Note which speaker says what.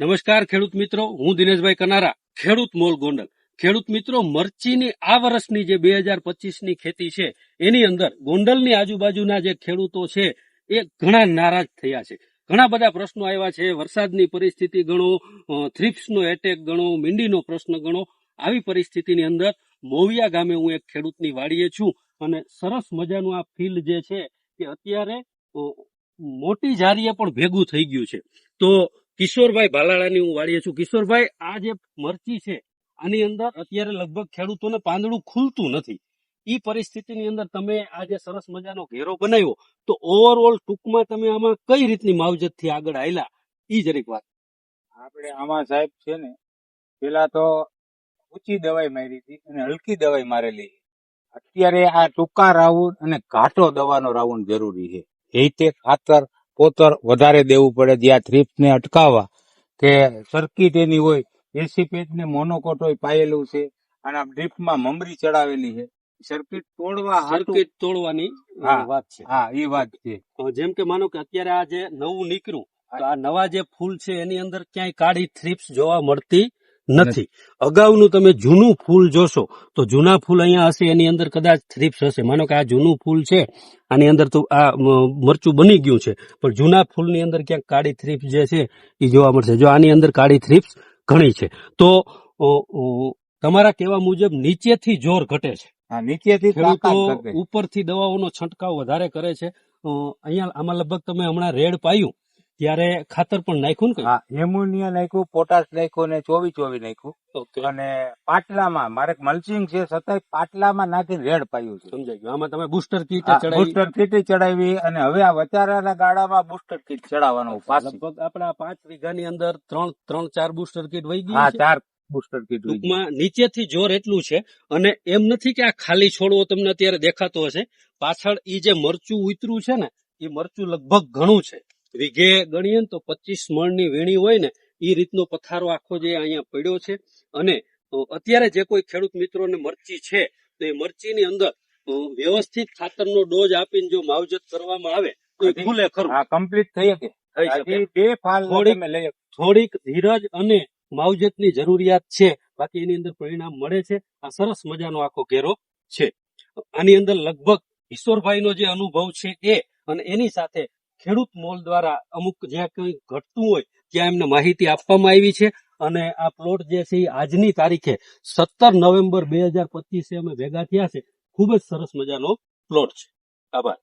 Speaker 1: નમસ્કાર ખેડૂત મિત્રો, હું દિનેશભાઈ કનારા, ખેડૂત મોલ ગોંડલ. ખેડૂત મિત્રો, મરચીની આ વર્ષની જે બે હજાર પચીસની ખેતી છે, એની અંદર ગોંડલની આજુબાજુના જે ખેડૂતો છે, એ ઘણા નારાજ થયા છે. ઘણા બધા પ્રશ્નો આવ્યા છે, વરસાદની પરિસ્થિતિ ગણો થ્રિપ્સનો એટેક ગણો, મીંડીનો પ્રશ્ન ગણો. આવી પરિસ્થિતિની અંદર મોવિયા ગામે હું એક ખેડૂતની વાડીએ છું અને સરસ મજાનું આ ફિલ્ડ જે છે કે અત્યારે મોટી જારીએ પણ ભેગું થઈ ગયું છે. તો કિશોરભાઈ ભાલાળાની હું વાળીએ છું. કિશોરભાઈ, આ જે મરચી છે, આની અંદર અત્યારે લગભગ ખેડૂતોને પાંદડું ખુલતું નથી. એ પરિસ્થિતિની અંદર તમે આ જે સરસ મજાનો ઘેરો બનાવ્યો, તો ઓવરઓલ ટૂંકમાં તમે આમાં કઈ રીતની માવજતથી આગળ આવેલા એ જરીક વાત.
Speaker 2: આપણે આમાં સાહેબ છે ને, પેલા તો ઊંચી દવાઈ મારી હતી અને હલકી દવાઈ મારેલી અત્યારે આ ટૂંકા રાઉન્ડ અને ઘાટો દવાનો રાઉન્ડ જરૂરી છે. એ ખાતર પોતર વધારે દેવું પડે જ્યાં થ્રીપ્સને અટકાવવા. કે સર્કિટ એની હોય એસી પેજ ને મોનોકોટ હોય પાયેલું છે અને આ ડ્રીપમાં મમરી ચડાવેલી છે. સર્કિટ તોડવા
Speaker 1: સર્કિટ તોડવાની. વાત છે.
Speaker 2: હા એ વાત છે.
Speaker 1: તો જેમ કે માનો કે અત્યારે આ જે નવું નીકળ્યું તો આ નવા જે ફૂલ છે એની અંદર ક્યાંય કાળી થ્રીપ્સ જોવા મળતી નથી. અગાઉનું તમે જૂનું ફૂલ જોશો તો જૂના ફૂલ અહીંયા હશે એની અંદર કદાચ થ્રીપ્સ હશે. માનો કે આ જૂનું ફૂલ છે આની અંદર તો આ મરચું બની ગયું છે પણ જૂના ફૂલની અંદર ક્યાંક કાળી થ્રીપ્સ જે છે એ જોવા મળશે. જો આની અંદર કાળી થ્રીપ્સ ઘણી છે તો તમારા કહેવા મુજબ નીચેથી જોર ઘટે છે.
Speaker 2: નીચેથી.
Speaker 1: ઉપરથી દવાઓનો છંટકાવ વધારે કરે છે. અહીંયા આમાં લગભગ તમે હમણાં રેડ પાયું ત્યારે ખાતર પણ નાખ્યું ને
Speaker 2: હા એમોનિયા નાખ્યું પોટાશ નાખ્યું ને ચોવી ચોવી નાખ્યું. અને પાટલામાં મારે મલ્ચિંગ છે છતાંય પાટલામાં નાખીને રેડ પાયું છે.
Speaker 1: સમજાય ગયું. આમાં તમે બુસ્ટર કીટ
Speaker 2: બુસ્ટર કીટ ચડાવી અને હવે આ વચારાના ગાળામાં બુસ્ટર કીટ ચડાવવાનો
Speaker 1: લગભગ આપણા પાંચ વીઘાની અંદર ત્રણ ત્રણ ચાર બુસ્ટર કીટ વહી ગઈ
Speaker 2: હા ચાર બુસ્ટર કીટ
Speaker 1: ટૂંકમાં નીચેથી જોર એટલું છે અને એમ નથી કે આ ખાલી છોડવો તમને અત્યારે દેખાતો હશે. પાછળ ઈ જે મરચું ઉતર્યું છે ને એ મરચું લગભગ ઘણું છે. વીઘે ગણીએ તો પચીસ મણની વીણી હોય ને એ રીતનો પથારો આખો જે અહીંયા પડ્યો છે. અને અત્યારે જે કોઈ ખેડૂત મિત્રોને મરચી છે તો એ મરચીની અંદર વ્યવસ્થિત ખાતરનો ડોઝ આપીને જો માવજત કરવામાં આવે તો એ ખુલે ખરું.
Speaker 2: હા કમ્પ્લીટ થઈ શકે. બે ફાલ
Speaker 1: થોડીક-. થોડીક ધીરજ અને માવજતની જરૂરિયાત છે. બાકી એની અંદર પરિણામ મળે છે. આ સરસ મજાનો આખો ઘેરો છે. આની અંદર લગભગ ઈશ્વરભાઈનો જે અનુભવ છે એ અને એની સાથે ખેડૂત મોલ દ્વારા અમુક જ્યાં કંઈ ઘટતું હોય ત્યાં એમને માહિતી આપવામાં આવી છે અને આ પ્લોટ જે છે એ આજની તારીખે સત્તર નવેમ્બર બે હજાર પચીસે અમે ભેગા થયા છે. ખૂબ જ સરસ મજાનો પ્લોટ છે. આભાર.